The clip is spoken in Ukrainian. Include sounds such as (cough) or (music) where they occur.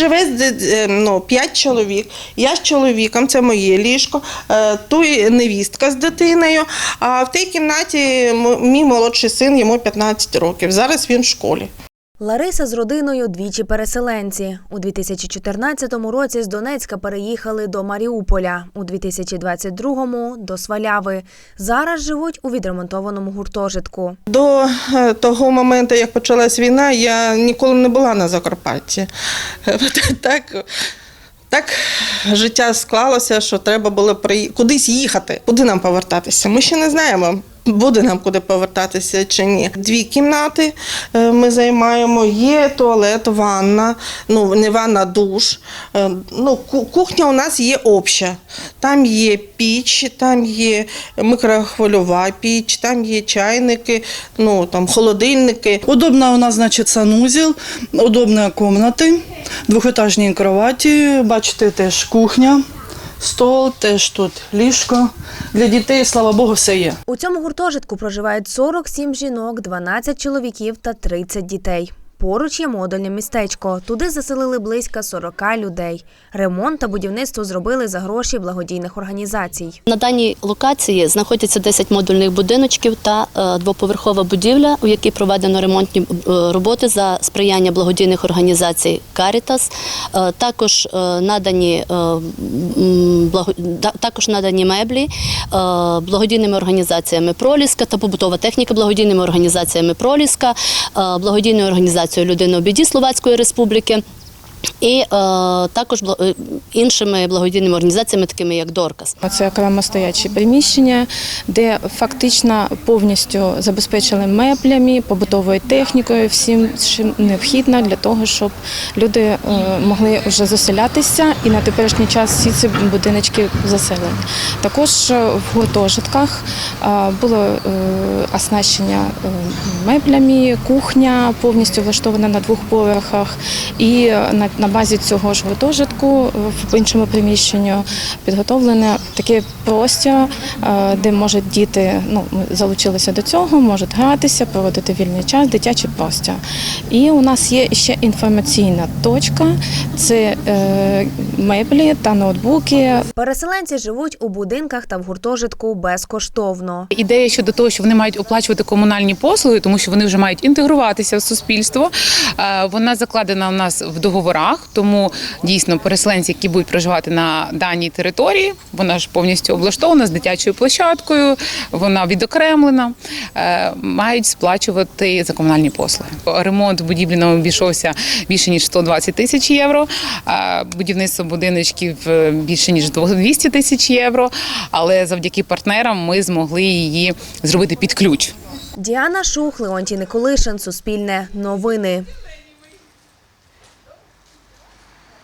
живе з- ну, 5 чоловік. Я з чоловіком, це моє ліжко, е, ту невістка з дитиною. А в тій кімнаті мій молодший син, йому 15 років. Зараз він в школі. Лариса з родиною двічі переселенці. У 2014 році з Донецька переїхали до Маріуполя, у 2022 – до Сваляви. Зараз живуть у відремонтованому гуртожитку. До е, того моменту, як почалась війна, я ніколи не була на Закарпатті. Е, (laughs) Так, так життя склалося, що треба було при... кудись їхати. Куди нам повертатися? Ми ще не знаємо. Буде нам куди повертатися чи ні. Дві кімнати е, ми займаємо. Є туалет, ванна, ну не ванна, душ. Е, Ну, кухня у нас є обща. Там є піч, там є микрохвильова піч, там є чайники, ну там холодильники. Удобно у нас, значить, санузел, удобні кімнати, двохетажні кроваті, бачите, теж кухня, стол, теж тут ліжко. Для дітей, слава Богу, все є. У цьому гуртожитку проживають 47 жінок, 12 чоловіків та 30 дітей. Поруч є модульне містечко. Туди заселили близько 40 людей. Ремонт та будівництво зробили за гроші благодійних організацій. На даній локації знаходяться 10 модульних будиночків та е, двоповерхова будівля, у якій проведено ремонтні е, роботи за сприяння благодійних організацій Caritas. Е, Також надані також надані меблі благодійними організаціями Проліска та побутова техніка благодійними організаціями Проліска, благодійною організацією Людина у біді Словацької Республіки. І е, також е, іншими благодійними організаціями, такими як Доркас. Це окремо стоячі приміщення, де фактично повністю забезпечили меблями, побутовою технікою, всім чим необхідно для того, щоб люди е, могли вже заселятися і на теперішній час всі ці будиночки заселені. Також е, в гуртожитках е, було е, оснащення е, меблями, кухня повністю влаштована на двох поверхах, і на, на базі цього ж гуртожитку е, в іншому приміщенні підготовлене таке простір, е, де можуть діти, ну залучилися до цього, можуть гратися, проводити вільний час, дитячий простір. І у нас є ще інформаційна точка, це е, меблі та ноутбуки, Переселенці живуть у будинках та в гуртожитку безкоштовно. Ідея щодо того, що вони мають оплачувати комунальні послуги, тому що вони вже мають інтегруватися в суспільство. е, Вона закладена у нас в договорах, тому дійсно переселенці, які будуть проживати на даній території, вона ж повністю облаштована з дитячою площадкою, вона відокремлена, е, мають сплачувати за комунальні послуги. Ремонт будівлі нам обійшовся більше ніж 120 тисяч євро. Будівництво будиночків е, більше ніж 200 тисяч євро. Але завдяки партнерам ми змогли її зробити під ключ. Діана Шух, Леонтій Николишин, Суспільне, Новини.